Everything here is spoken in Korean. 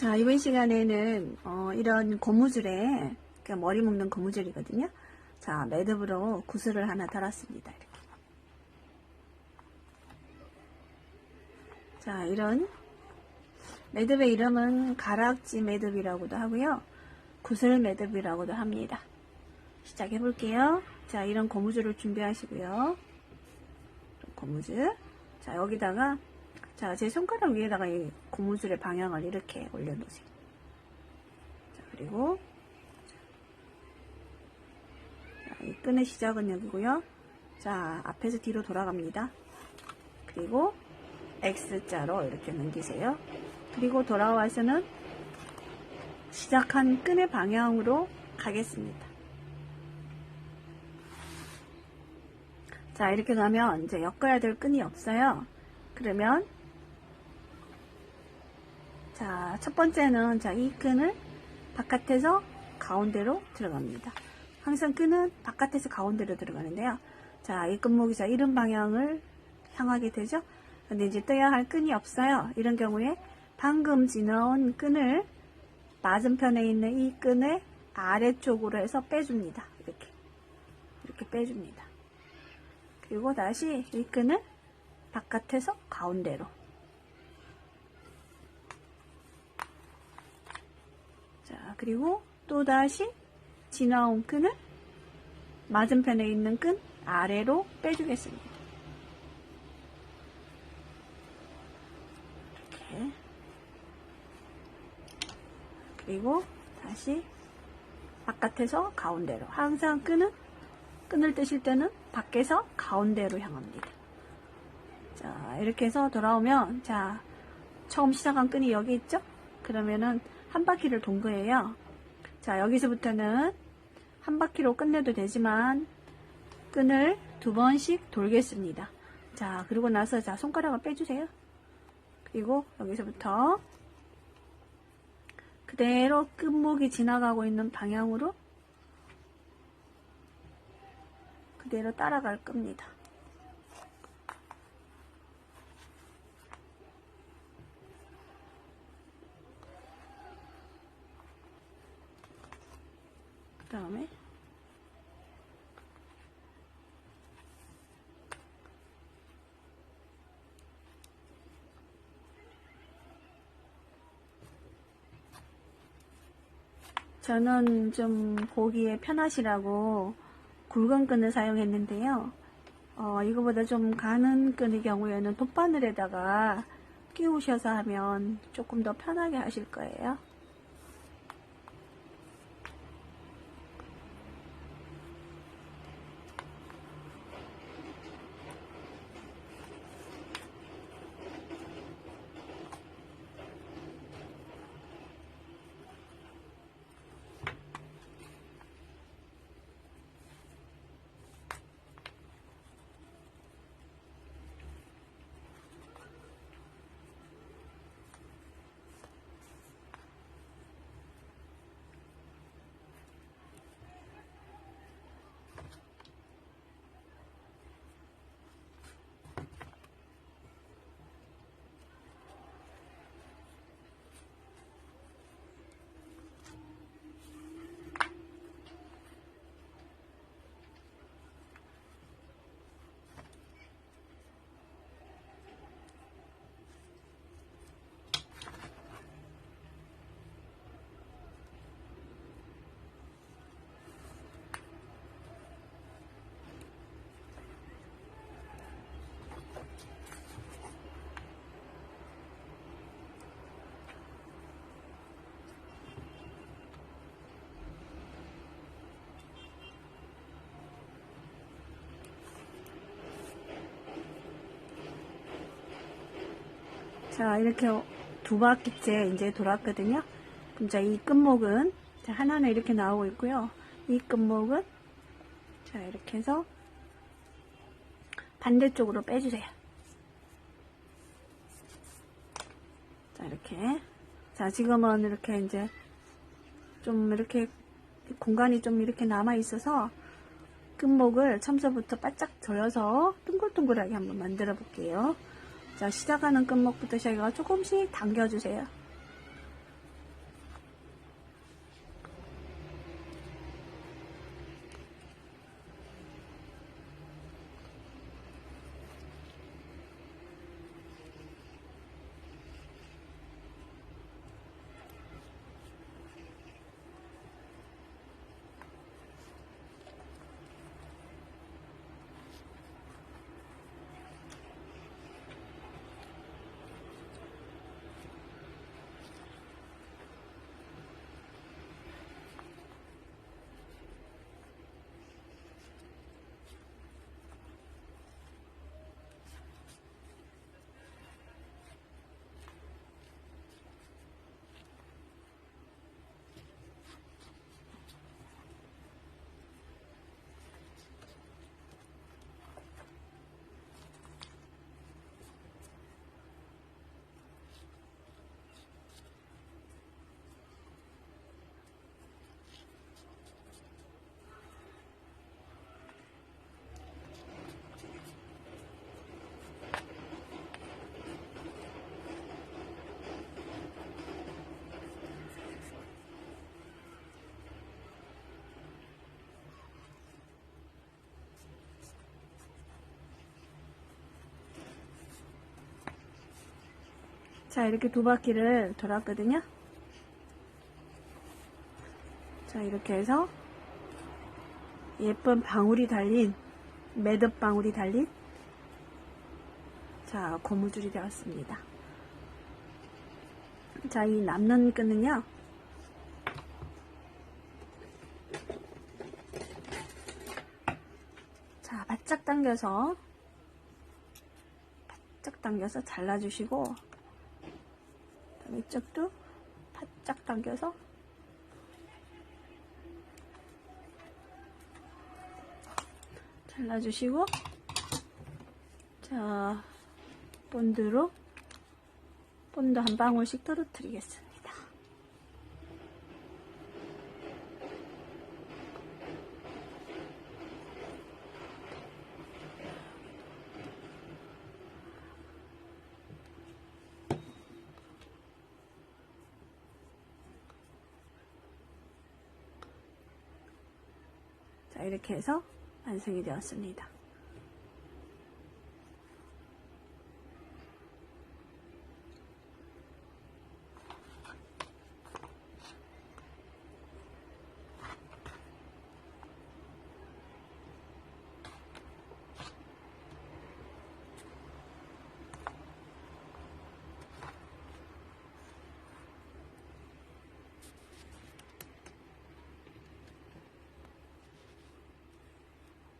자, 이번 시간에는 어, 이런 고무줄에 그러니까 머리 묶는 고무줄이거든요. 자, 매듭으로 구슬을 하나 달았습니다. 이렇게. 자, 이런 매듭의 이름은 가락지 매듭이라고도 하고요. 구슬 매듭이라고도 합니다. 시작해 볼게요. 자, 이런 고무줄을 준비하시고요. 고무줄. 자, 여기다가 자, 제 손가락 위에다가 이 고무줄의 방향을 이렇게 올려놓으세요. 자, 그리고 자, 이 끈의 시작은 여기고요. 자, 앞에서 뒤로 돌아갑니다. 그리고 X자로 이렇게 넘기세요. 그리고 돌아와서는 시작한 끈의 방향으로 가겠습니다. 자, 이렇게 가면 이제 엮어야 될 끈이 없어요. 그러면 자, 첫 번째는 자, 이 끈을 바깥에서 가운데로 들어갑니다. 항상 끈은 바깥에서 가운데로 들어가는데요. 자, 이 끈목이 자, 이런 방향을 향하게 되죠. 근데 이제 떠야 할 끈이 없어요. 이런 경우에 방금 지나온 끈을 맞은편에 있는 이 끈의 아래쪽으로 해서 빼줍니다. 이렇게. 이렇게 빼줍니다. 그리고 다시 이 끈을 바깥에서 가운데로. 자, 그리고 또 다시 지나온 끈을 맞은편에 있는 끈 아래로 빼주겠습니다. 이렇게. 그리고 다시 바깥에서 가운데로. 항상 끈은 끈을 떼실 때는 밖에서 가운데로 향합니다. 자, 이렇게 해서 돌아오면, 자, 처음 시작한 끈이 여기 있죠? 그러면은 한 바퀴를 돈 거예요. 자, 여기서부터는 한 바퀴로 끝내도 되지만, 끈을 두 번씩 돌겠습니다. 자, 그리고 나서, 자, 손가락을 빼주세요. 그리고 여기서부터 그대로 끝목이 지나가고 있는 방향으로 그대로 따라갈 겁니다. 그 다음에 저는 좀 보기에 편하시라고 굵은 끈을 사용했는데요. 어, 이거보다 좀 가는 끈의 경우에는 돗바늘에다가 끼우셔서 하면 조금 더 편하게 하실 거예요. 자, 이렇게 두 바퀴째 이제 돌았거든요. 그럼 자, 이 끝목은 자, 하나는 이렇게 나오고 있고요. 이 끝목은 자, 이렇게 해서 반대쪽으로 빼주세요. 자, 이렇게. 자, 지금은 이렇게 이제 좀 이렇게 공간이 좀 이렇게 남아 있어서 끝목을 첨서부터 바짝 조여서 둥글둥글하게 한번 만들어 볼게요. 자, 시작하는 끝목부터 시작해서 조금씩 당겨주세요. 자, 이렇게 두 바퀴를 돌았거든요. 자, 이렇게 해서 예쁜 방울이 달린, 매듭 방울이 달린, 자, 고무줄이 되었습니다. 자, 이 남는 끈은요, 자, 바짝 당겨서, 바짝 당겨서 잘라주시고, 이쪽도 바짝 당겨서, 잘라주시고, 자, 본드로, 본드 한 방울씩 떨어뜨리겠습니다. 자, 이렇게 해서 완성이 되었습니다.